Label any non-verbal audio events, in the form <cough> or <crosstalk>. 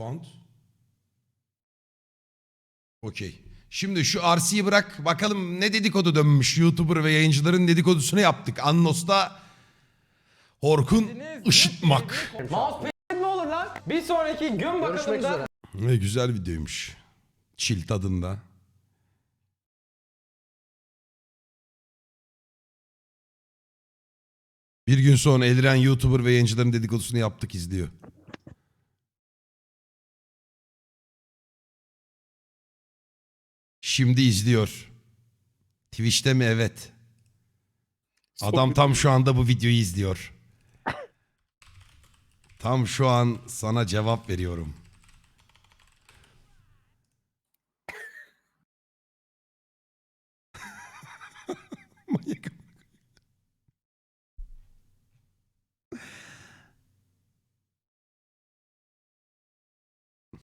found. Okey. Şimdi şu RC'yi bırak bakalım ne dedikodu dönmüş. YouTuber ve yayıncıların dedikodusunu yaptık. Annos'ta Horkun ışıtmak. Mousepad mi olur lan? Bir sonraki gün Görüşmek üzere. Ne güzel videoymuş. Chill tadında. Bir gün sonra Eliren YouTuber ve yayıncıların dedikodusunu yaptık izliyor. Şimdi izliyor. Twitch'te mi? Evet. Adam tam şu anda bu videoyu izliyor. <laughs> Tam şu an sana cevap veriyorum.